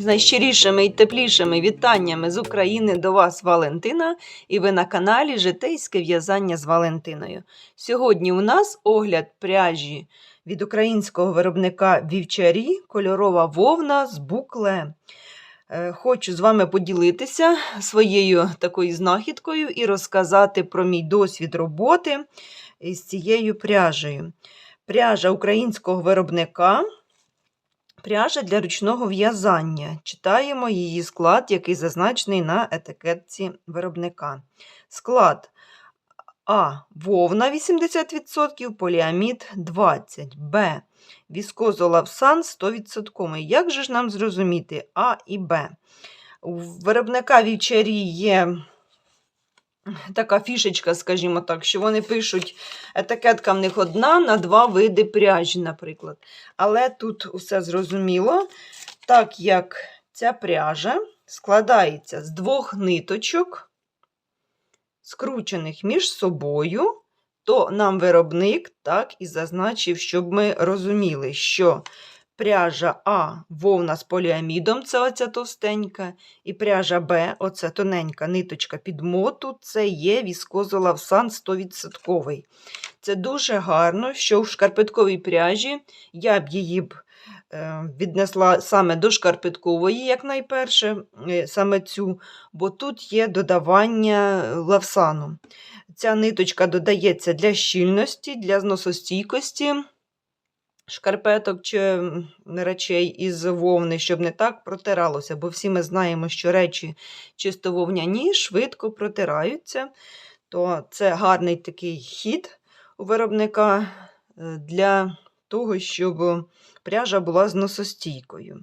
З найщирішими і теплішими вітаннями з України до вас Валентина, і ви на каналі Житейське в'язання з Валентиною. Сьогодні у нас огляд пряжі від українського виробника Вівчарі, кольорова вовна з букле. Хочу з вами поділитися своєю такою знахідкою і розказати про мій досвід роботи з цією пряжею. Пряжа українського виробника. Пряжа для ручного в'язання. Читаємо її склад, який зазначений на етикетці виробника. Склад А. Вовна 80%, поліамід 20%. Б. Віскозолавсан 100%. Як же ж нам зрозуміти А і Б? У виробника вівчарі є така фішечка, скажімо так, що вони пишуть, етикетка в них одна на два види пряжі, наприклад. Але тут усе зрозуміло, так як ця пряжа складається з двох ниточок, скручених між собою, то нам виробник так і зазначив, щоб ми розуміли, що пряжа А вовна з поліамідом, це оця товстенька, і пряжа Б, оця тоненька ниточка під моту, це є віскозолавсан 100%. Це дуже гарно, що в шкарпетковій пряжі я б її б е, віднесла саме до шкарпеткової, як найперше, е, саме цю, бо тут є додавання лавсану. Ця ниточка додається для щільності, для зносостійкості шкарпеток чи речей із вовни, щоб не так протиралося, бо всі ми знаємо, що речі чисто вовняні швидко протираються. То це гарний такий хід у виробника е, для того, щоб пряжа була зносостійкою.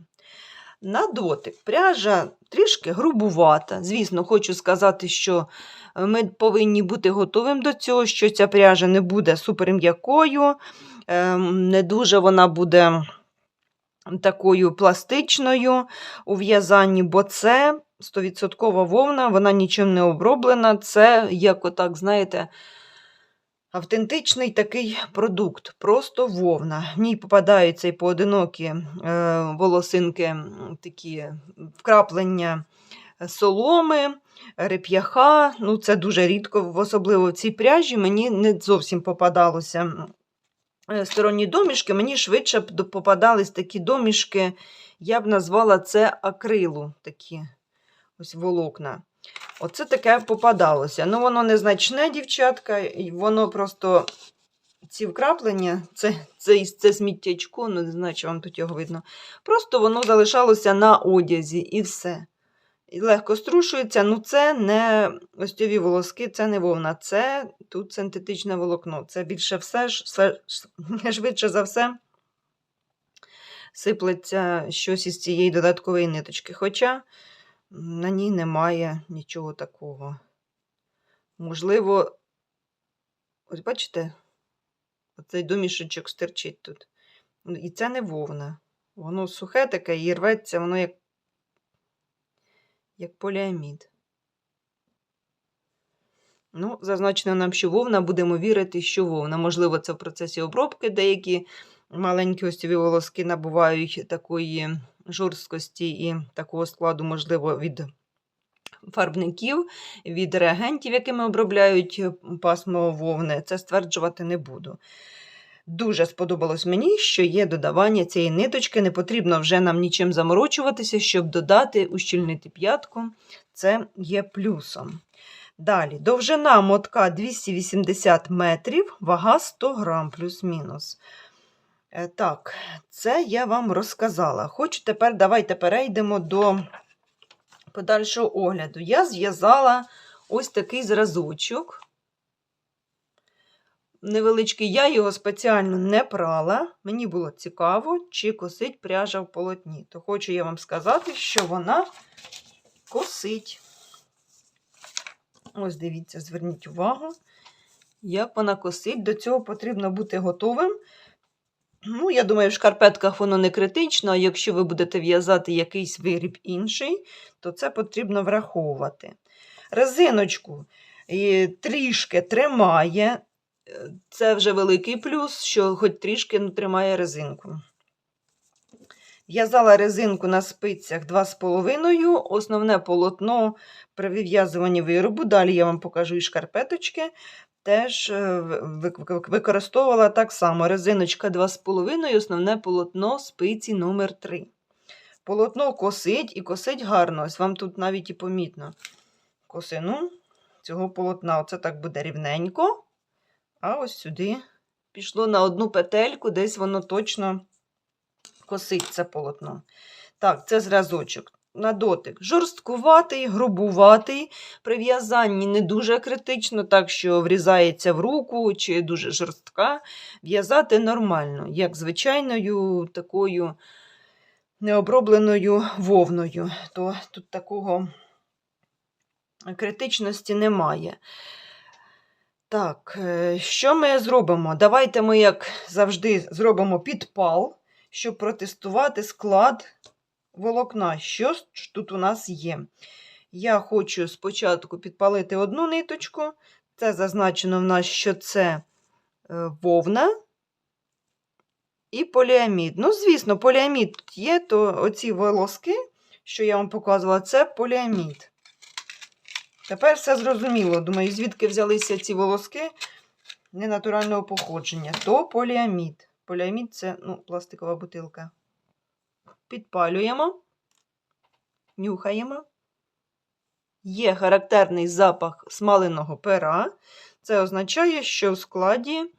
На дотик пряжа трішки грубувата. Звісно, хочу сказати, що ми повинні бути готовим до цього, що ця пряжа не буде суперм'якою, не дуже вона буде такою пластичною у в'язанні, бо це 100% вовна, вона нічим не оброблена. Це, як отак, знаєте, автентичний такий продукт, просто вовна. В ній попадаються і поодинокі е, волосинки, такі вкраплення соломи, реп'яха. Ну, це дуже рідко, особливо в цій пряжі, мені не зовсім попадалося сторонні домішки, мені швидше б попадались такі домішки, я б назвала це акрилу, такі ось волокна. Оце таке попадалося. Ну, воно незначне, дівчатка, воно просто ці вкраплення, це, це, це сміттячко, ну не знаю, чи вам тут його видно. Просто воно залишалося на одязі і все. Легко струшується. Ну, це не остьові волоски, це не вовна, це тут синтетичне волокно. Це більше все, все швидше за все сиплеться щось із цієї додаткової ниточки. Хоча на ній немає нічого такого. Можливо, ось бачите, оцей домішочок стерчить тут. І це не вовна. Воно сухе таке і рветься, воно як, як поліамід. Ну, зазначено нам, що вовна, будемо вірити, що вовна. Можливо, це в процесі обробки деякі маленькі остєві волоски набувають такої жорсткості і такого складу, можливо, від фарбників, від реагентів, якими обробляють пасмо вовни. Це стверджувати не буду. Дуже сподобалось мені, що є додавання цієї ниточки. Не потрібно вже нам нічим заморочуватися, щоб додати, ущільнити п'ятку. Це є плюсом. Далі, довжина мотка 280 метрів, вага 100 грам плюс-мінус. Е, Так, це я вам розказала. Хочу тепер, давайте перейдемо до подальшого огляду. Я зв'язала ось такий зразочок. Невеличкий, я його спеціально не прала. Мені було цікаво, чи косить пряжа в полотні. То хочу я вам сказати, що вона косить. Ось дивіться, зверніть увагу, як вона косить. До цього потрібно бути готовим. Ну, я думаю, в шкарпетках воно не критично, а якщо ви будете в'язати якийсь виріб інший, то це потрібно враховувати. Резиночку трішки тримає. Це вже великий плюс, що хоч трішки ну, тримає резинку. В'язала резинку на спицях 2,5, основне полотно при вив'язуванні виробу. Далі я вам покажу і шкарпеточки. Теж е, ви- ви- використовувала так само резиночка 2,5, основне полотно спиці номер 3 Полотно косить і косить гарно. Ось вам тут навіть і помітно косину цього полотна. Оце так буде рівненько. А ось сюди пішло на одну петельку, десь воно точно косить це полотно. Так, це зразочок. На дотик жорсткуватий, грубуватий. При в'язанні не дуже критично, так що врізається в руку чи дуже жорстка. В'язати нормально, як звичайною такою необробленою вовною. То тут такого критичності немає. Так, е, що ми зробимо? Давайте ми, як завжди, зробимо підпал, щоб протестувати склад волокна. Що ж тут у нас є? Я хочу спочатку підпалити одну ниточку. Це зазначено в нас, що це е, вовна і поліамід. Ну, звісно, поліамід є, то оці волоски, що я вам показувала, це поліамід. Тепер все зрозуміло. Думаю, звідки взялися ці волоски ненатурального походження. То поліамід. Поліамід це ну, пластикова бутилка. Підпалюємо, нюхаємо. Є характерний запах смаленого пера. Це означає, що в складі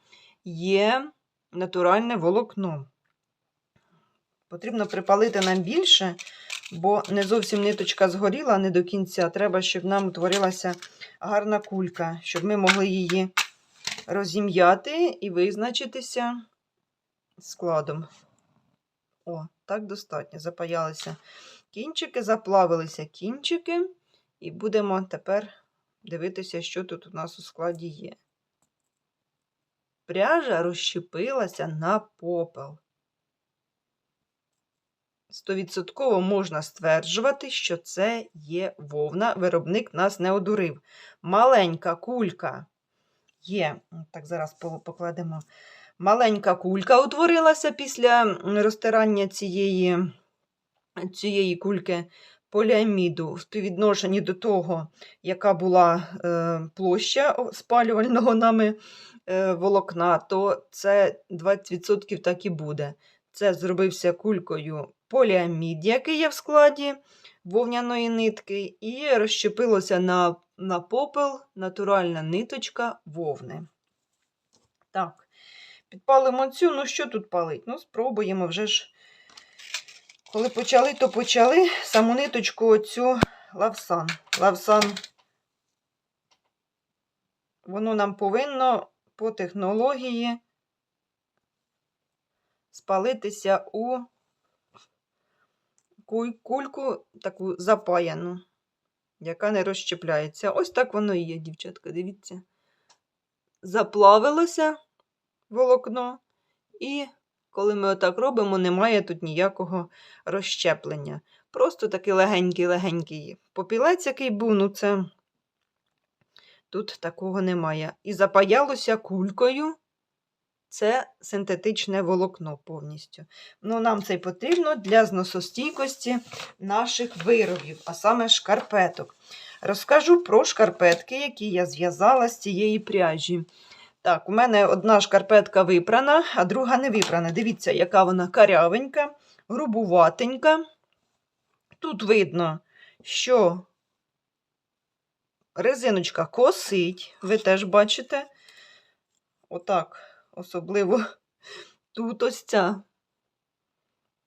є натуральне волокно. Потрібно припалити нам більше, бо не зовсім ниточка згоріла не до кінця. Треба, щоб нам утворилася гарна кулька, щоб ми могли її розім'яти і визначитися складом. О, так достатньо. Запаялися кінчики, заплавилися кінчики, і будемо тепер дивитися, що тут у нас у складі є. Пряжа розщепилася на попел. Стовідсотково можна стверджувати, що це є вовна. Виробник нас не одурив. Маленька кулька є. Так, зараз покладемо. Маленька кулька утворилася після розтирання цієї, цієї кульки поліаміду в співвідношенні до того, яка була е, площа спалювального нами е, волокна, то це 20% так і буде. Це зробився кулькою поліамід, який є в складі вовняної нитки, і розщепилося на, на попел натуральна ниточка вовни. Так, підпалимо цю. Ну, що тут палить? Ну, спробуємо вже ж. Коли почали, то почали саму ниточку оцю лавсан. Лавсан, воно нам повинно по технології спалитися у кульку таку запаяну, яка не розщепляється. Ось так воно і є, дівчатка, дивіться. Заплавилося волокно, і коли ми отак робимо, немає тут ніякого розщеплення. Просто такий легенький-легенький попілець, який був, ну це тут такого немає. І запаялося кулькою. Це синтетичне волокно повністю. Ну, нам це потрібно для зносостійкості наших виробів, а саме шкарпеток. Розкажу про шкарпетки, які я зв'язала з цієї пряжі. Так, у мене одна шкарпетка випрана, а друга не випрана. Дивіться, яка вона карявенька, грубуватенька. Тут видно, що резиночка косить, ви теж бачите. Отак, особливо тут ось ця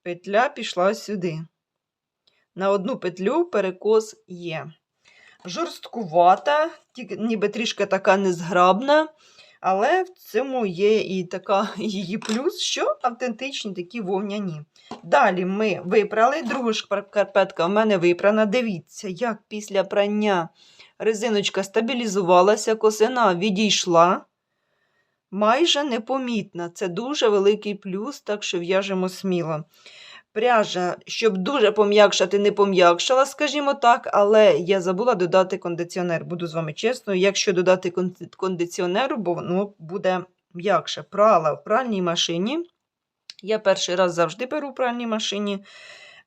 петля пішла сюди. На одну петлю перекос є. Жорсткувата, ніби трішки така незграбна, але в цьому є і така її плюс, що автентичні такі вовняні. Далі ми випрали, друга шкарпетка в мене випрана. Дивіться, як після прання резиночка стабілізувалася, косина відійшла. Майже непомітна. Це дуже великий плюс, так що в'яжемо сміло. Пряжа, щоб дуже пом'якшати, не пом'якшала, скажімо так, але я забула додати кондиціонер. Буду з вами чесною, якщо додати кон- кондиціонеру, бо воно буде м'якше. Прала в пральній машині Я перший раз завжди беру в пральній машині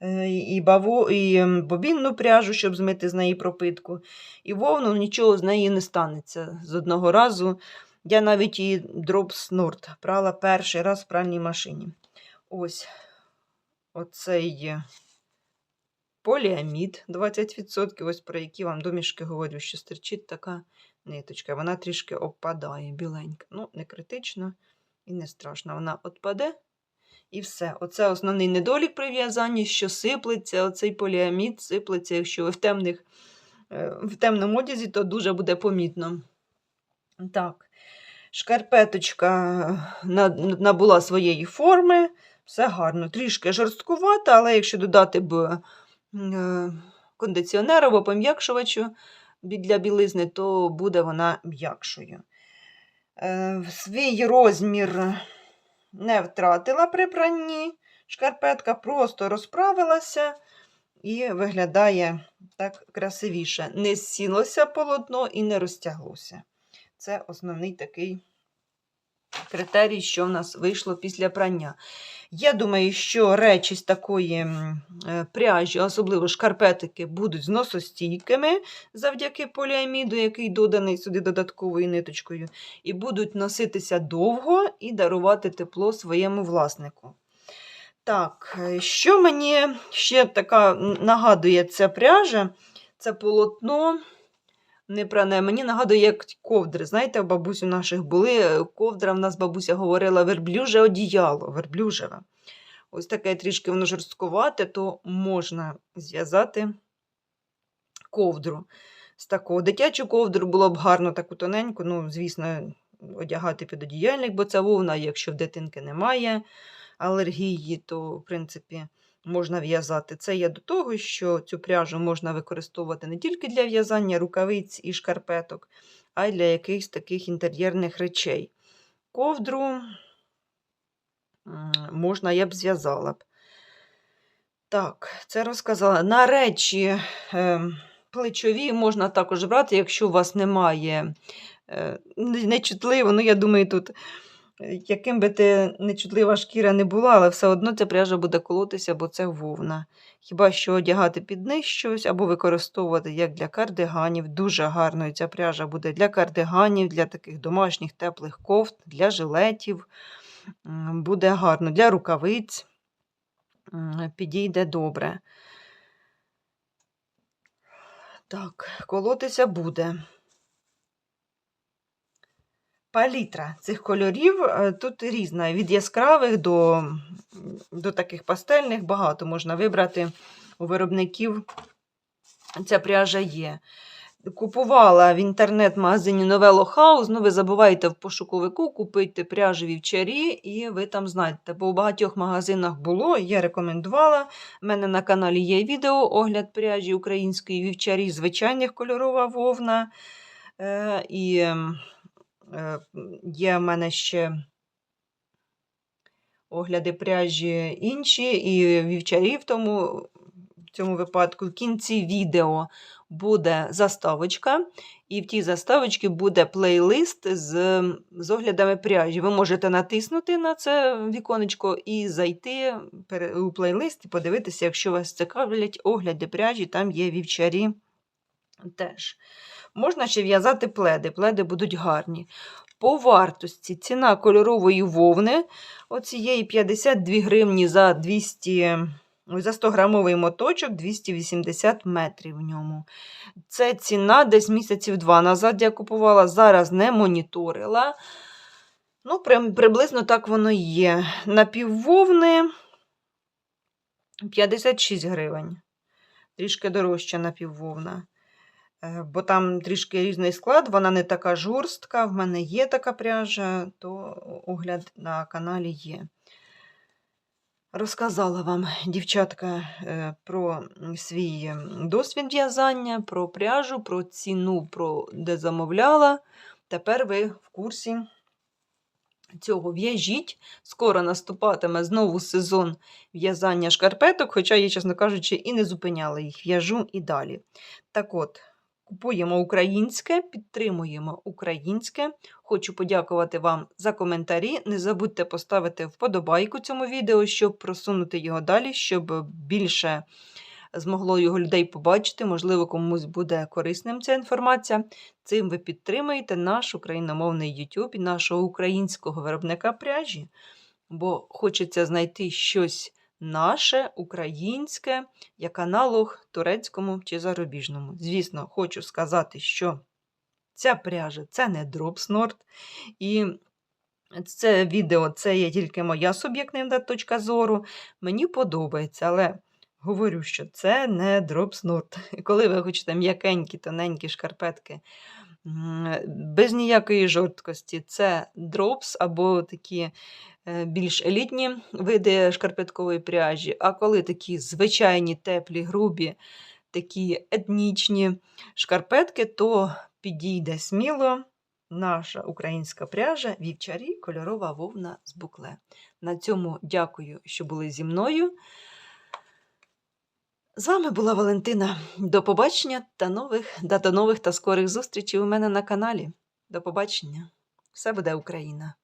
е, і, баво, і бобінну пряжу, щоб змити з неї пропитку. І вовну нічого з неї не станеться з одного разу. Я навіть Drops Nord прала перший раз в пральній машині. Ось оцей поліамід 20%, ось про які вам домішки говорю, що стерчить така ниточка. Вона трішки опадає біленька. Ну, не критично і не страшно. Вона отпаде і все. Оце основний недолік при в'язанні, що сиплеться, оцей поліамід сиплеться, якщо ви в темних, е, в темному одязі, то дуже буде помітно. Так, шкарпеточка набула своєї форми. Все гарно, трішки жорсткувата, але якщо додати б е, кондиціонер або пом'якшувачу для білизни, то буде вона м'якшою. Е, Свій розмір не втратила при пранні. Шкарпетка просто розправилася і виглядає так красивіше. Не зсілося полотно і не розтяглося. Це основний такий критерій, що в нас вийшло після прання. Я думаю, що речі з такої е, пряжі, особливо шкарпетики, будуть зносостійкими завдяки поліаміду, який доданий сюди додатковою ниточкою, і будуть носитися довго і дарувати тепло своєму власнику. Так, е, що мені ще така нагадує ця пряжа, це полотно не пране. Мені нагадує, як ковдри. Знаєте, у бабусь у наших були е, ковдра, в нас бабуся говорила верблюже одіяло, верблюжеве. Ось таке трішки воно жорсткувате, то можна зв'язати ковдру. З такого дитячу ковдру було б гарно таку тоненьку, ну, звісно, одягати під одіяльник, бо це вовна, якщо в дитинки немає алергії, то, в принципі, можна в'язати. Це є до того, що цю пряжу можна використовувати не тільки для в'язання рукавиць і шкарпеток, а й для якихось таких інтер'єрних речей. Ковдру можна, я б зв'язала б. Так, це розказала. На речі е, плечові можна також брати, якщо у вас немає е, нечутливо. Ну, я думаю, тут, яким би ти нечутлива шкіра не була, але все одно ця пряжа буде колотися, бо це вовна. Хіба що одягати під низ щось або використовувати як для кардиганів. Дуже гарною ця пряжа буде для кардиганів, для таких домашніх теплих кофт, для жилетів. Буде гарно для рукавиць. Підійде добре. Так, колотися буде. Палітра цих кольорів е, тут різна. Від яскравих до, до таких пастельних багато можна вибрати у виробників. Ця пряжа є. Купувала в інтернет-магазині Новело Хаус. Ну, ви забувайте в пошуковику купити пряжі вівчарі, і ви там знайдете. Бо у багатьох магазинах було, я рекомендувала. У мене на каналі є відео огляд пряжі української вівчарі, звичайних кольорова вовна. Е, і є в мене ще огляди пряжі інші, і вівчарі в тому, в цьому випадку. В кінці відео буде заставочка, і в тій заставочці буде плейлист з, з оглядами пряжі. Ви можете натиснути на це віконечко і зайти у плейлист і подивитися, якщо вас цікавлять огляди пряжі, там є вівчарі теж. Можна ще в'язати пледи. Пледи будуть гарні. По вартості ціна кольорової вовни оцієї 52 гривні за 200, за 100 грамовий моточок 280 метрів в ньому. Це ціна десь місяців два назад я купувала, зараз не моніторила. Ну, при- приблизно так воно є. Напіввовни 56 гривень. Трішки дорожча напіввовна. Е, Бо там трішки різний склад, вона не така жорстка. В мене є така пряжа, то огляд на каналі є. Розказала вам, дівчатка, е, про свій досвід в'язання, про пряжу, про ціну, про де замовляла. Тепер ви в курсі цього в'яжіть. Скоро наступатиме знову сезон в'язання шкарпеток, хоча я, чесно кажучи, і не зупиняла їх. В'яжу і далі. Так от, Купуємо українське, підтримуємо українське. Хочу подякувати вам за коментарі. Не забудьте поставити вподобайку цьому відео, щоб просунути його далі, щоб більше змогло його людей побачити. Можливо, комусь буде корисним ця інформація. Цим ви підтримуєте наш україномовний YouTube і нашого українського виробника пряжі, бо хочеться знайти щось наше, українське, як аналог турецькому чи зарубіжному. Звісно, хочу сказати, що ця пряжа це не дропснорт. І це відео це є тільки моя суб'єктивна точка зору. Мені подобається, але говорю, що це не дропснорт. Коли ви хочете м'якенькі, тоненькі шкарпетки без ніякої жорсткості, це дропс або такі е, більш елітні види шкарпеткової пряжі. А коли такі звичайні, теплі, грубі, такі етнічні шкарпетки, то підійде сміло наша українська пряжа вівчарі кольорова вовна з букле. На цьому дякую, що були зі мною. З вами була Валентина. До побачення та нових, та до нових та скорих зустрічей у мене на каналі. До побачення. Все буде Україна!